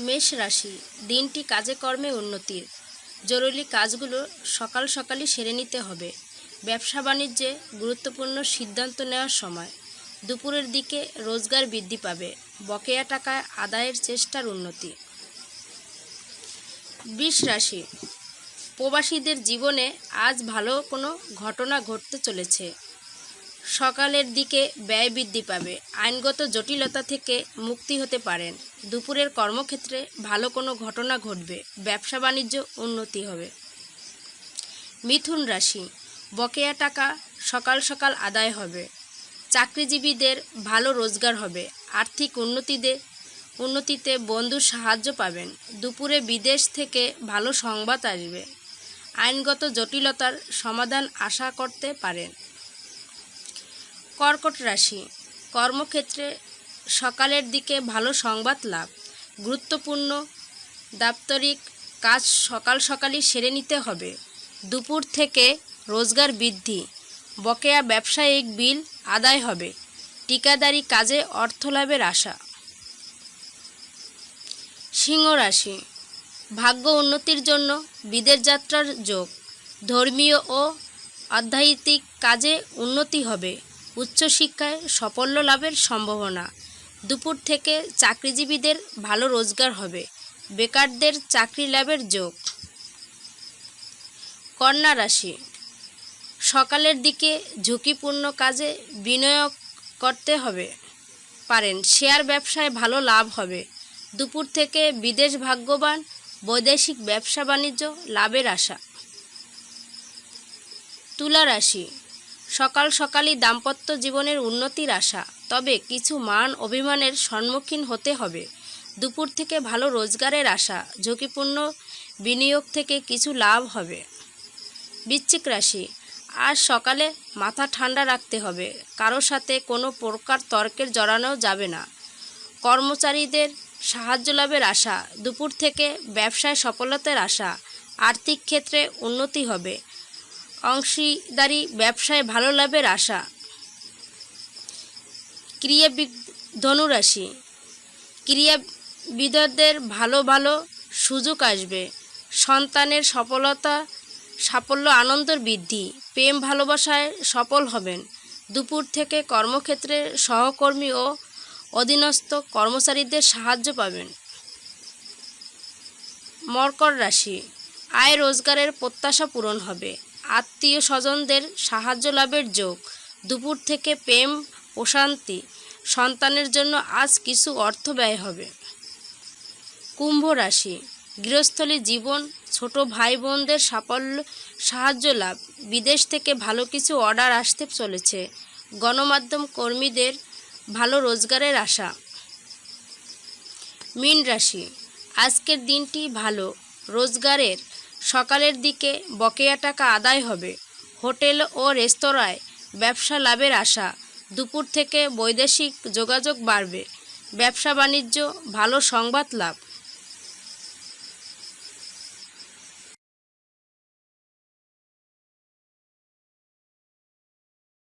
মেষ রাশি, দিনটি কাজে কর্মে উন্নতির। জরুরি কাজগুলো সকাল সকালই সেরে নিতে হবে। ব্যবসা বাণিজ্যে গুরুত্বপূর্ণ সিদ্ধান্ত নেওয়ার সময়। দুপুরের দিকে রোজগার বৃদ্ধি পাবে, বকেয়া টাকায় আদায়ের চেষ্টার উন্নতি। বিষ রাশি, প্রবাসীদের জীবনে আজ ভালো কোনো ঘটনা ঘটতে চলেছে। সকালের দিকে ব্যয় বৃদ্ধি পাবে। আইনগত জটিলতা থেকে মুক্তি হতে পারেন। দুপুরের কর্মক্ষেত্রে ভালো কোনো ঘটনা ঘটবে। ব্যবসা বাণিজ্য উন্নতি হবে। মিথুন রাশি। বকেয়া টাকা সকাল সকাল আদায় হবে। চাকরিজীবীদের ভালো রোজগার হবে। আর্থিক উন্নতিতে উন্নতিতে বন্ধুর সাহায্য পাবেন। দুপুরে বিদেশ থেকে ভালো সংবাদ আসবে। আইনগত জটিলতার সমাধান আশা করতে পারেন। কর্কট রাশি। কর্মক্ষেত্রে সকালের দিকে ভালো সংবাদ লাভ। গুরুত্বপূর্ণ দাপ্তরিক কাজ সকাল সকালই সেরে নিতে হবে। দুপুর থেকে রোজগার বৃদ্ধি। বকেয়া ব্যবসায়িক বিল আদায় হবে। টিকাদারি কাজে অর্থ লাভের আশা। সিংহ রাশি। ভাগ্য উন্নতির জন্য বিদেশ যাত্রার যোগ। ধর্মীয় ও আধ্যাত্মিক কাজে উন্নতি হবে। উচ্চশিক্ষায় সাফল্য লাভের সম্ভাবনা। দুপুর থেকে চাকরিজীবীদের ভালো রোজগার হবে। বেকারদের চাকরি লাভের যোগ। কন্যা রাশি। সকালের দিকে ঝুঁকিপূর্ণ কাজে বিনিয়োগ করতে হবে। পারেন, শেয়ার ব্যবসায় ভালো লাভ হবে। দুপুর থেকে বিদেশ ভাগ্যবান, বৈদেশিক ব্যবসা বাণিজ্য, লাভের আশা। তুলা রাশি। সকাল সকালই দাম্পত্য জীবনের উন্নতির আশা, তবে কিছু মান অভিমানের সম্মুখীন হতে হবে। দুপুর থেকে ভালো রোজগারের আশা, ঝুঁকিপূর্ণ বিনিয়োগ থেকে কিছু লাভ হবে। বৃশ্চিক রাশি, আজ সকালে মাথা ঠান্ডা রাখতে হবে কারোর সাথে কোনো প্রকার তর্কের জড়ানো যাবে না। কর্মচারীদের সাহায্য লাভের আশা, দুপুর থেকে ব্যবসায় সফলতার আশা, আর্থিক ক্ষেত্রে উন্নতি হবে। অংশীদারি ব্যবসায় ভালো লাভের আশা। ক্রিয়াবিদ ধনুরাশি ক্রিয়াবিদদের ভালো ভালো সুযোগ আসবে। সন্তানের সফলতা, সাফল্য, আনন্দের বৃদ্ধি, প্রেম, ভালোবাসায় সফল হবেন। দুপুর থেকে কর্মক্ষেত্রে সহকর্মী ও অধীনস্থ কর্মচারীদের সাহায্য পাবেন। মর্কর রাশি। আয় রোজগারের প্রত্যাশা পূরণ হবে। আত্মীয় স্বজনদের সাহায্য লাভের যোগ, দুপুর থেকে প্রেম প্রশান্তি সন্তানের জন্য আজ কিছু অর্থ ব্যয় হবে। কুম্ভ রাশি, গৃহস্থলী জীবন, ছোট ভাই বোনদের সাফল্য, সাহায্য লাভ, বিদেশ থেকে ভালো কিছু অর্ডার আসতে চলেছে। গণমাধ্যম কর্মীদের ভালো রোজগারের আশা। মীন রাশি, আজকের দিনটি ভালো, রোজগারের সকালের দিকে বকেয়া টাকা আদায় হবে। হোটেল ও রেস্তোরাঁয় ব্যবসা লাভের আশা। দুপুর থেকে বৈদেশিক যোগাযোগ বাড়বে। ব্যবসা বাণিজ্য ভালো সংবাদ লাভ।